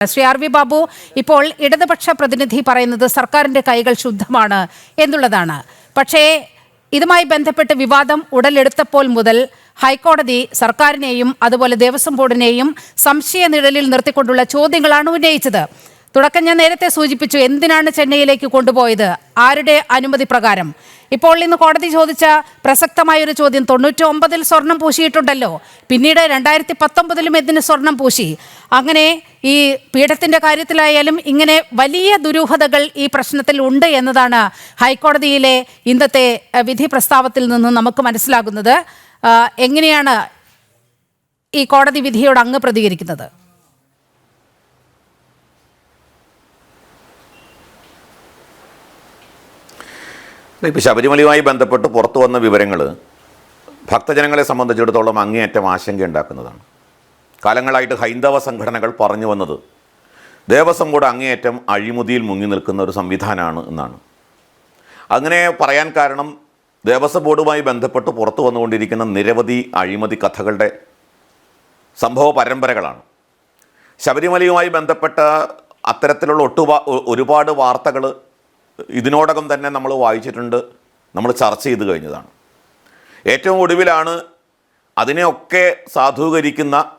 Shri R V Babu ഇപ്പോൾ ഇടതുപക്ഷ പ്രതിനിധി പറയുന്നത് സർക്കാരിന്റെ കൈകൾ ശുദ്ധമാണ് എന്നുള്ളതാണ്. പക്ഷേ ഇതുമായി ബന്ധപ്പെട്ട് വിവാദം ഉടലെടുത്തപ്പോൾ മുതൽ ഹൈക്കോടതി സർക്കാരിനെയും അതുപോലെ ദേവസ്വം ബോർഡിനെയും സംശയ നിഴലിൽ നിർത്തിക്കൊണ്ടുള്ള ചോദ്യങ്ങളാണ് ഉന്നയിച്ചത്. തുടക്കം ഞാൻ നേരത്തെ സൂചിപ്പിച്ചു എന്തിനാണ് ചെന്നൈയിലേക്ക് കൊണ്ടുപോയത്? ആരുടെ അനുമതി പ്രകാരം? ഇപ്പോൾ ഇന്ന് കോടതി ചോദിച്ച പ്രസക്തമായ ഒരു ചോദ്യം തൊണ്ണൂറ്റി ഒമ്പതിൽ സ്വർണം പൂശിയിട്ടുണ്ടല്ലോ. പിന്നീട് രണ്ടായിരത്തി പത്തൊമ്പതിലും എന്തിന് സ്വർണം പൂശി? അങ്ങനെ ഈ പീഠത്തിന്റെ കാര്യത്തിലായാലും ഇങ്ങനെ വലിയ ദുരൂഹതകൾ ഈ പ്രശ്നത്തിൽ ഉണ്ട് എന്നതാണ് ഹൈക്കോടതിയിലെ ഇന്നത്തെ വിധി പ്രസ്താവത്തിൽ നിന്ന് നമുക്ക് മനസ്സിലാകുന്നത്. എങ്ങനെയാണ് ഈ കോടതി വിധിയോട് അങ്ങ് പ്രതികരിക്കുന്നത്? ഇപ്പോൾ ശബരിമലയുമായി ബന്ധപ്പെട്ട് പുറത്തു വന്ന വിവരങ്ങൾ ഭക്തജനങ്ങളെ സംബന്ധിച്ചിടത്തോളം അങ്ങേയറ്റം ആശങ്കയുണ്ടാക്കുന്നതാണ്. കാലങ്ങളായിട്ട് ഹൈന്ദവ സംഘടനകൾ പറഞ്ഞു വന്നത് ദേവസ്വം കൂടെ അങ്ങേയറ്റം അഴിമതിയിൽ മുങ്ങി നിൽക്കുന്ന ഒരു സംവിധാനമാണ് എന്നാണ്. അങ്ങനെ പറയാൻ കാരണം ദേവസ്വം ബോർഡുമായി ബന്ധപ്പെട്ട് പുറത്തു വന്നുകൊണ്ടിരിക്കുന്ന നിരവധി അഴിമതി കഥകളുടെ സംഭവ പരമ്പരകളാണ്. ശബരിമലയുമായി ബന്ധപ്പെട്ട അത്തരത്തിലുള്ള ഒട്ടുപാ ഒരുപാട് വാർത്തകൾ ഇതിനോടകം തന്നെ നമ്മൾ വായിച്ചിട്ടുണ്ട് നമ്മൾ ചർച്ച ചെയ്ത് കഴിഞ്ഞതാണ്. ഏറ്റവും ഒടുവിലാണ് അതിനെയൊക്കെ സാധൂകരിക്കുന്ന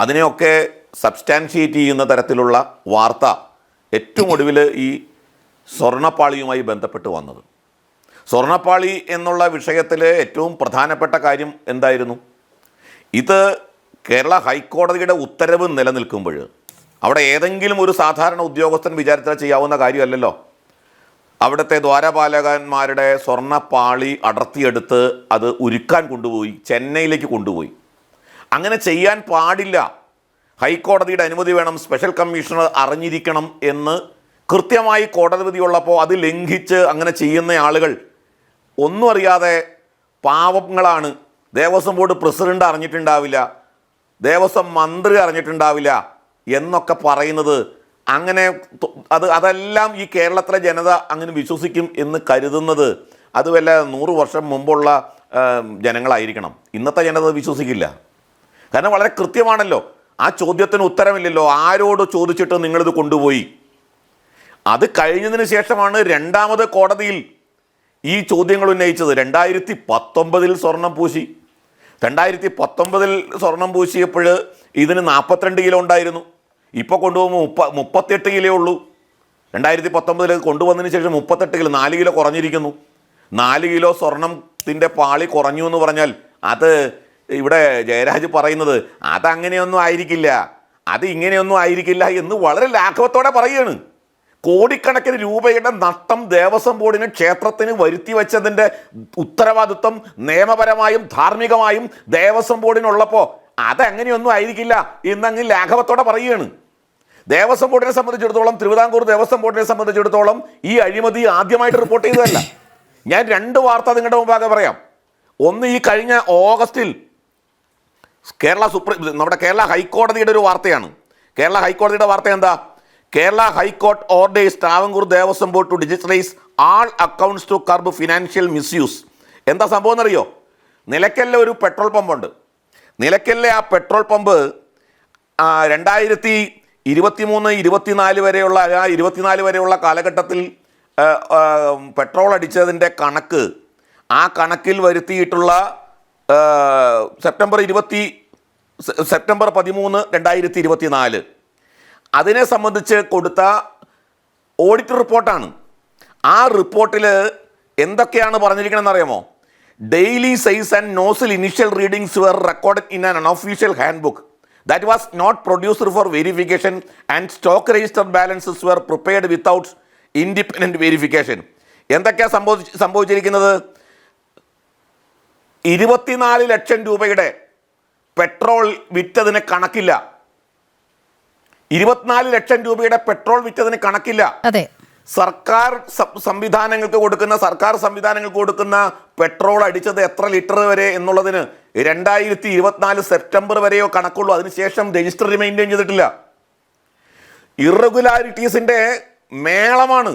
അതിനെയൊക്കെ സബ്സ്റ്റാൻഷിയേറ്റ് ചെയ്യുന്ന തരത്തിലുള്ള വാർത്ത ഏറ്റവും ഒടുവിൽ ഈ സ്വർണപ്പാളിയുമായി ബന്ധപ്പെട്ട് വന്നത്. സ്വർണപ്പാളി എന്നുള്ള വിഷയത്തിൽ ഏറ്റവും പ്രധാനപ്പെട്ട കാര്യം എന്തായിരുന്നു? ഇത് കേരള ഹൈക്കോടതിയുടെ ഉത്തരവ് നിലനിൽക്കുമ്പോൾ അവിടെ ഏതെങ്കിലും ഒരു സാധാരണ ഉദ്യോഗസ്ഥൻ വിചാരിച്ചാൽ ചെയ്യാവുന്ന കാര്യമല്ലല്ലോ. അവിടുത്തെ ദ്വാരപാലകന്മാരുടെ സ്വർണപ്പാളി അടർത്തിയെടുത്ത് അത് ഉരുക്കാൻ കൊണ്ടുപോയി ചെന്നൈയിലേക്ക് കൊണ്ടുപോയി. അങ്ങനെ ചെയ്യാൻ പാടില്ല. ഹൈക്കോടതിയുടെ അനുമതി വേണം സ്പെഷ്യൽ കമ്മീഷണർ അറിഞ്ഞിരിക്കണം എന്ന് കൃത്യമായി കോടതി വിധിയുള്ളപ്പോൾ അത് ലംഘിച്ച് അങ്ങനെ ചെയ്യുന്ന ആളുകൾ ഒന്നും അറിയാതെ പാവങ്ങളാണ്. ദേവസ്വം ബോർഡ് പ്രസിഡന്റ് അറിഞ്ഞിട്ടുണ്ടാവില്ല ദേവസ്വം മന്ത്രി അറിഞ്ഞിട്ടുണ്ടാവില്ല എന്നൊക്കെ പറയുന്നത് അങ്ങനെ അത് അതെല്ലാം ഈ കേരളത്തിലെ ജനത അങ്ങനെ വിശ്വസിക്കും എന്ന് കരുതുന്നത് അത് വല്ല നൂറ് വർഷം മുമ്പുള്ള ജനങ്ങളായിരിക്കണം. ഇന്നത്തെ ജനത വിശ്വസിക്കില്ല. കാരണം വളരെ കൃത്യമാണല്ലോ. ആ ചോദ്യത്തിന് ഉത്തരമില്ലല്ലോ. ആരോട് ചോദിച്ചിട്ട് നിങ്ങളിത് കൊണ്ടുപോയി? അത് കഴിഞ്ഞതിന് ശേഷമാണ് രണ്ടാമത് കോടതിയിൽ ഈ ചോദ്യങ്ങൾ ഉന്നയിച്ചത്. രണ്ടായിരത്തി പത്തൊമ്പതിൽ സ്വർണം പൂശി. രണ്ടായിരത്തി പത്തൊമ്പതിൽ സ്വർണം പൂശിയപ്പോൾ ഇതിന് നാൽപ്പത്തിരണ്ട് കിലോ ഉണ്ടായിരുന്നു. ഇപ്പോൾ കൊണ്ടുപോകുമ്പോൾ മുപ്പ മുപ്പത്തെട്ട് കിലോ ഉള്ളൂ. രണ്ടായിരത്തി പത്തൊമ്പതിൽ കൊണ്ടുവന്നതിന് ശേഷം മുപ്പത്തെട്ട് കിലോ നാല് കിലോ കുറഞ്ഞിരിക്കുന്നു. നാല് കിലോ സ്വർണത്തിന്റെ പാളി കുറഞ്ഞു എന്ന് പറഞ്ഞാൽ അത് ഇവിടെ ജയരാജ് പറയുന്നത് അതങ്ങനെയൊന്നും ആയിരിക്കില്ല. അത് ഇങ്ങനെയൊന്നും ആയിരിക്കില്ല എന്ന് വളരെ ലാഘവത്തോടെ പറയുകയാണ്. കോടിക്കണക്കിന് രൂപയുടെ നഷ്ടം ദേവസ്വം ബോർഡിന് ക്ഷേത്രത്തിന് വരുത്തി വെച്ചതിന്റെ ഉത്തരവാദിത്വം നിയമപരമായും ധാർമ്മികമായും ദേവസ്വം ബോർഡിനുള്ളപ്പോൾ അതങ്ങനെയൊന്നും ആയിരിക്കില്ല എന്നങ്ങ് ലാഘവത്തോടെ പറയുകയാണ്. ദേവസ്വം ബോർഡിനെ സംബന്ധിച്ചിടത്തോളം തിരുവിതാംകൂർ ദേവസ്വം ബോർഡിനെ സംബന്ധിച്ചിടത്തോളം ഈ അഴിമതി ആദ്യമായിട്ട് റിപ്പോർട്ട് ചെയ്തതല്ല. ഞാൻ രണ്ട് വാർത്ത നിങ്ങളുടെ മുമ്പാകെ പറയാം. ഒന്ന് ഈ കഴിഞ്ഞ ഓഗസ്റ്റിൽ കേരള സുപ്രീം നമ്മുടെ കേരള ഹൈക്കോടതിയുടെ ഒരു വാർത്തയാണ്. കേരള ഹൈക്കോടതിയുടെ വാർത്ത എന്താ? Kerala high court orders Travancore Devaswom board to digitalise all accounts to curb financial misuse. എന്താ സംഭവം എന്നറിയോ? നിലയ്ക്കലിലെ ഒരു പെട്രോൾ പമ്പുണ്ട്. നിലയ്ക്കലിലെ ആ പെട്രോൾ പമ്പ് രണ്ടായിരത്തി ഇരുപത്തി മൂന്ന് ഇരുപത്തിനാല് വരെയുള്ള ആ ഇരുപത്തിനാല് വരെയുള്ള കാലഘട്ടത്തിൽ പെട്രോൾ അടിച്ചതിന്റെ കണക്ക് ആ കണക്കിൽ വരുത്തിയിട്ടുള്ള സെപ്റ്റംബർ ഇരുപത്തി സെപ്റ്റംബർ പതിമൂന്ന് രണ്ടായിരത്തി ഇരുപത്തി നാല് അതിനെ സംബന്ധിച്ച് കൊടുത്ത ഓഡിറ്റ് റിപ്പോർട്ടാണ്. ആ റിപ്പോർട്ടിൽ എന്തൊക്കെയാണ് പറഞ്ഞിരിക്കണമെന്ന് അറിയാമോ daily size and nozzle initial readings were record in an unofficial handbook. That was not produced for verification and stock register balances were prepared without independent verification എന്തൊക്കെയാണ് സംഭവിച്ച് സംഭവിച്ചിരിക്കുന്നത്? ഇരുപത്തിനാല് ലക്ഷം രൂപയുടെ പെട്രോൾ വിറ്റതിന് കണക്കില്ല. ഇരുപത്തിനാല് ലക്ഷം രൂപയുടെ പെട്രോൾ വിറ്റതിന് കണക്കില്ല. അതെ. സർക്കാർ സംവിധാനങ്ങൾക്ക് കൊടുക്കുന്ന സർക്കാർ സംവിധാനങ്ങൾക്ക് കൊടുക്കുന്ന പെട്രോൾ അടിച്ചത് എത്ര ലിറ്റർ വരെ എന്നുള്ളതിന് രണ്ടായിരത്തി ഇരുപത്തിനാല് സെപ്റ്റംബർ വരെയോ കണക്കുള്ളൂ. അതിനുശേഷം രജിസ്റ്റർ മെയിന്റെയിൻ ചെയ്തിട്ടില്ല. ഇറഗുലാരിറ്റീസിന്റെ മേളമാണ്.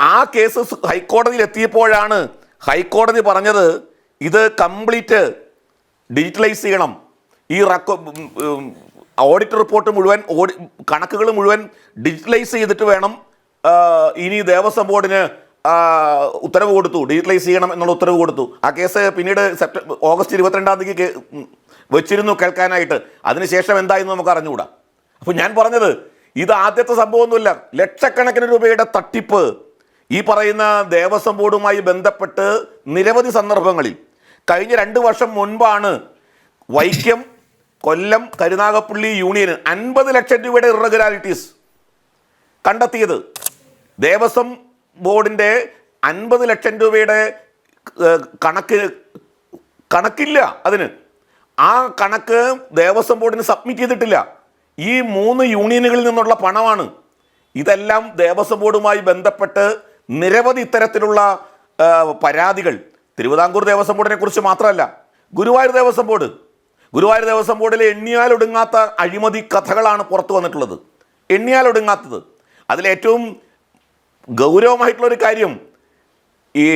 ആ കേസ് ഹൈക്കോടതിയിൽ എത്തിയപ്പോഴാണ് ഹൈക്കോടതി പറഞ്ഞത് ഇത് കംപ്ലീറ്റ് ഡിജിറ്റലൈസ് ചെയ്യണം. ഈ റെക്കോ ഓഡിറ്റ് റിപ്പോർട്ട് മുഴുവൻ ഓഡി കണക്കുകൾ മുഴുവൻ ഡിജിറ്റലൈസ് ചെയ്തിട്ട് വേണം ഇനി ദേവസ്വം ബോർഡിന് ഉത്തരവ് കൊടുത്തു. ഡിജിറ്റലൈസ് ചെയ്യണം എന്നുള്ള ഉത്തരവ് കൊടുത്തു. ആ കേസ് പിന്നീട് സെപ്റ്റംബർ ഓഗസ്റ്റ് ഇരുപത്തിരണ്ടാം തീയതി വെച്ചിരുന്നു കേൾക്കാനായിട്ട്. അതിനുശേഷം എന്തായെന്ന് നമുക്ക് അറിഞ്ഞുകൂടാ. അപ്പോൾ ഞാൻ പറഞ്ഞത് ഇത് ആദ്യത്തെ സംഭവമൊന്നുമില്ല. ലക്ഷക്കണക്കിന് രൂപയുടെ തട്ടിപ്പ് ഈ പറയുന്ന ദേവസ്വം ബോർഡുമായി ബന്ധപ്പെട്ട് നിരവധി സന്ദർഭങ്ങളിൽ. കഴിഞ്ഞ രണ്ട് വർഷം മുൻപാണ് വൈക്കം കൊല്ലം കരുനാഗപ്പള്ളി യൂണിയന് അൻപത് ലക്ഷം രൂപയുടെ ഇറഗുലാരിറ്റീസ് കണ്ടെത്തിയത്. ദേവസ്വം ബോർഡിന്റെ അൻപത് ലക്ഷം രൂപയുടെ കണക്ക് കണക്കില്ല അതിന്. ആ കണക്ക് ദേവസ്വം ബോർഡിന് സബ്മിറ്റ് ചെയ്തിട്ടില്ല. ഈ മൂന്ന് യൂണിയനുകളിൽ നിന്നുള്ള പണമാണ്. ഇതെല്ലാം ദേവസ്വം ബോർഡുമായി ബന്ധപ്പെട്ട് നിരവധി ഇത്തരത്തിലുള്ള പരാതികൾ. തിരുവിതാംകൂർ ദേവസ്വം ബോർഡിനെ കുറിച്ച് മാത്രമല്ല ഗുരുവായൂർ ദേവസ്വം ബോർഡ്. ഗുരുവായൂർ ദേവസ്വം ബോർഡിലെ എണ്ണിയാലൊടുങ്ങാത്ത അഴിമതി കഥകളാണ് പുറത്തു വന്നിട്ടുള്ളത്. എണ്ണിയാലൊടുങ്ങാത്തത് അതിലേറ്റവും ഗൗരവമായിട്ടുള്ളൊരു കാര്യം. ഈ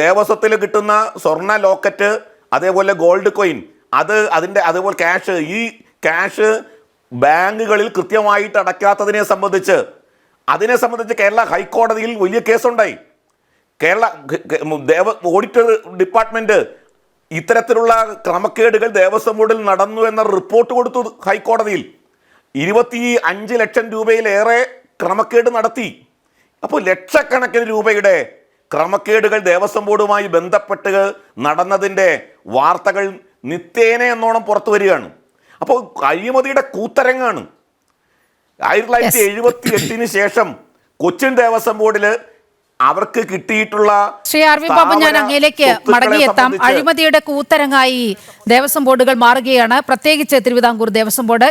ദേവസ്വത്തിൽ കിട്ടുന്ന സ്വർണ ലോക്കറ്റ് അതേപോലെ ഗോൾഡ് കോയിൻ അത് അതിന്റെ അതേപോലെ ക്യാഷ് ഈ ക്യാഷ് ബാങ്കുകളിൽ കൃത്യമായിട്ട് അടയ്ക്കാത്തതിനെ സംബന്ധിച്ച് അതിനെ സംബന്ധിച്ച് കേരള ഹൈക്കോടതിയിൽ വലിയ കേസുണ്ടായി. കേരള ദേവ ഓഡിറ്റർ ഡിപ്പാർട്ട്മെന്റ് ഇത്തരത്തിലുള്ള ക്രമക്കേടുകൾ ദേവസ്വം ബോർഡിൽ നടന്നു എന്ന റിപ്പോർട്ട് കൊടുത്തു ഹൈക്കോടതിയിൽ. ഇരുപത്തി അഞ്ച് ലക്ഷം രൂപയിലേറെ ക്രമക്കേട് നടത്തി. അപ്പോൾ ലക്ഷക്കണക്കിന് രൂപയുടെ ക്രമക്കേടുകൾ ദേവസ്വം ബോർഡുമായി ബന്ധപ്പെട്ട് നടന്നതിന്റെ വാർത്തകൾ നിത്യേന എന്നോണം പുറത്തു വരികയാണ്. അപ്പോൾ അഴിമതിയുടെ കൂത്തരങ്ങാണ്. ആയിരത്തി തൊള്ളായിരത്തി എഴുപത്തി എട്ടിന് ശേഷം കൊച്ചിൻ ദേവസ്വം ബോർഡിൽ അവർക്ക് കിട്ടിയിട്ടുള്ള ശ്രീ ആർ വി ബാബു ഞാൻ അങ്ങയിലേക്ക് മടങ്ങിയെത്താം. അഴിമതിയുടെ കൂത്തരങ്ങായി ദേവസ്വം ബോർഡുകൾ മാറുകയാണ്. പ്രത്യേകിച്ച് തിരുവിതാംകൂർ ദേവസ്വം ബോർഡ്.